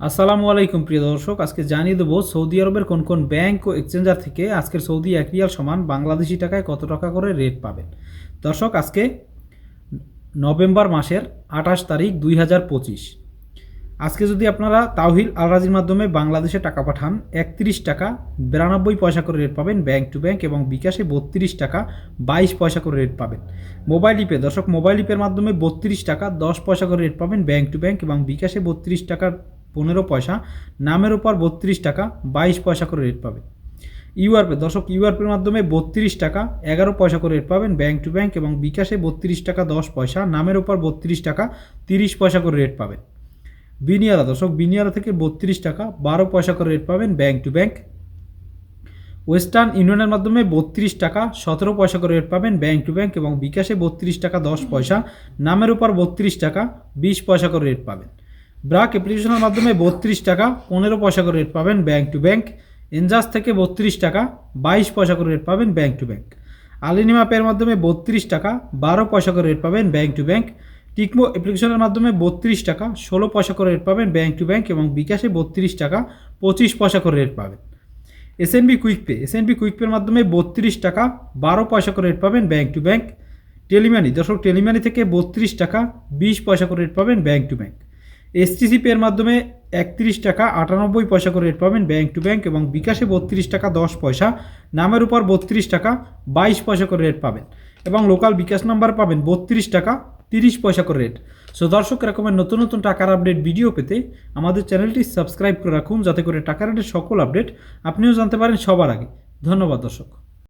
আসসালামু আলাইকুম, প্রিয় দর্শক। আজকে জানিয়ে দেবো সৌদি আরবের কোন কোন ব্যাংক ও এক্সচেঞ্জার থেকে আজকের সৌদি এক রিয়াল সমান বাংলাদেশি টাকায় কত টাকা করে রেট পাবেন। দর্শক, আজকে নভেম্বর মাসের আঠাশ তারিখ দুই হাজার পঁচিশ। আজকে যদি আপনারা তাওহিল আলরাজির মাধ্যমে বাংলাদেশে টাকা পাঠান, একত্রিশ টাকা বিরানব্বই পয়সা করে রেট পাবেন ব্যাংক টু ব্যাংক এবং বিকাশে বত্রিশ টাকা বাইশ পয়সা করে রেট পাবেন। মোবাইল ইপে দর্শক, মোবাইল ইপের মাধ্যমে বত্রিশ টাকা দশ পয়সা করে রেট পাবেন ব্যাংক টু ব্যাংক এবং বিকাশে বত্রিশ টাকার পনেরো পয়সা, নামের ওপর বত্রিশ টাকা, বাইশ পয়সা করে রেট পাবেন ইউআরপে দর্শক ইউআরপের মাধ্যমে বত্রিশ টাকা, এগারো পয়সা করে রেট পাবেন ব্যাংক টু ব্যাংক এবং বিকাশে বত্রিশ টাকা, দশ পয়সা, নামের ওপর বত্রিশ টাকা, তিরিশ পয়সা করে রেট পাবেন। বিনিয়ারা, দর্শক, বিনিয়ারা থেকে বত্রিশ টাকা, বারো পয়সা করে রেট পাবেন ব্যাংক টু ব্যাংক ওয়েস্টার্ন ইউনিয়নের মাধ্যমে বত্রিশ টাকা, সতেরো পয়সা করে রেট পাবেন ব্যাংক টু ব্যাংক এবং বিকাশে বত্রিশ টাকা, দশ পয়সা, নামের উপর বত্রিশ টাকা, বিশ পয়সা করে রেট পাবেন। ব্রাক অ্যাপ্লিকেশনের মাধ্যমে বত্রিশ টাকা, পনেরো পয়সা করে রেট পাবেন ব্যাংক টু ব্যাংক এনজাস থেকে বত্রিশ টাকা, বাইশ পয়সা করে রেট পাবেন ব্যাংক টু ব্যাংক আলিনিমা পের মাধ্যমে বত্রিশ টাকা, বারো পয়সা করে রেট পাবেন ব্যাংক টু ব্যাংক টিকমো অ্যাপ্লিকেশনের মাধ্যমে বত্রিশ টাকা, ষোলো পয়সা করে রেট পাবেন ব্যাংক টু ব্যাংক এবং বিকাশে বত্রিশ টাকা, পঁচিশ পয়সা করে রেট পাবেন। SNB quick pay SNB quick পের মাধ্যমে বত্রিশ টাকা, বারো পয়সা করে রেট পাবেন ব্যাংক টু ব্যাংক টেলিমানি দর্শক টেলিমানি থেকে বত্রিশ টাকা, বিশ পয়সা করে রেট পাবেন ব্যাংক টু ব্যাংক এসটিসি পের মাধ্যমে একত্রিশ টাকা আটানব্বই পয়সা করে রেট পাবেন ব্যাংক টু ব্যাংক এবং বিকাশে বত্রিশ টাকা দশ পয়সা, নামের উপর বত্রিশ টাকা বাইশ পয়সা করে রেট পাবেন এবং লোকাল বিকাশ নাম্বার পাবেন বত্রিশ টাকা তিরিশ পয়সা করে রেট সো দর্শক, এরকমের নতুন নতুন টাকার আপডেট ভিডিও পেতে আমাদের চ্যানেলটি সাবস্ক্রাইব করে রাখুন, যাতে করে টাকার রেটের সকল আপডেট আপনিও জানতে পারেন সবার আগে। ধন্যবাদ, দর্শক।